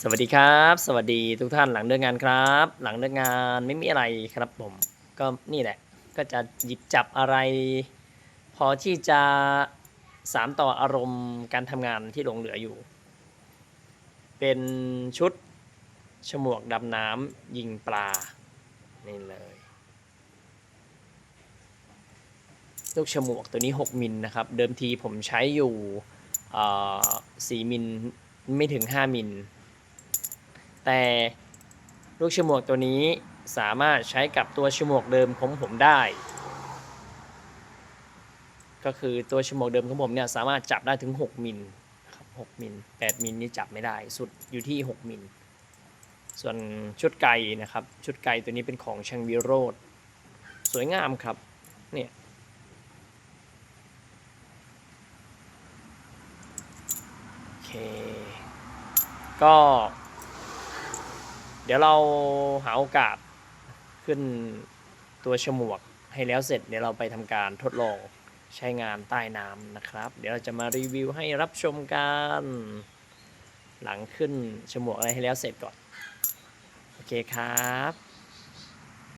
สวัสดีครับ สวัสดีทุกท่านหลังเลิกงานครับ หลังเลิกงานไม่มีอะไรครับผม ก็นี่แหละ ก็จะหยิบจับอะไร พอที่จะสามต่ออารมณ์การทำงานที่หลงเหลืออยู่ เป็นชุดฉมวกดำน้ำยิงปลา นี่เลย ลูกฉมวกตัวนี้ 6 มิลนะครับ เดิมทีผมใช้อยู่อ่อ4มิลไม่ถึง 5 มิล แต่ลูกฉมวกตัวนี้สามารถใช้กับตัวฉมวกเดิมของผมได้ ก็คือตัวฉมวกเดิมของผมเนี่ยสามารถจับได้ถึง 6มิลครับ6มิล8มิลนี่จับไม่ได้ สุดอยู่ที่ 6มิลส่วนชุดไก่นะครับ ชุดไก่ตัวนี้เป็นของช่างวิโรธสวยงามครับเนี่ยโอเค ก็ เดี๋ยวเราหาโอกาสขึ้นตัวฉมวกให้แล้วเสร็จเดี๋ยวเราไปทำการทดลองใช้งานใต้น้ำนะครับ เดี๋ยวเราจะมารีวิวให้รับชมกัน หลังขึ้นฉมวกอะไรให้แล้วเสร็จก่อน โอเคครับ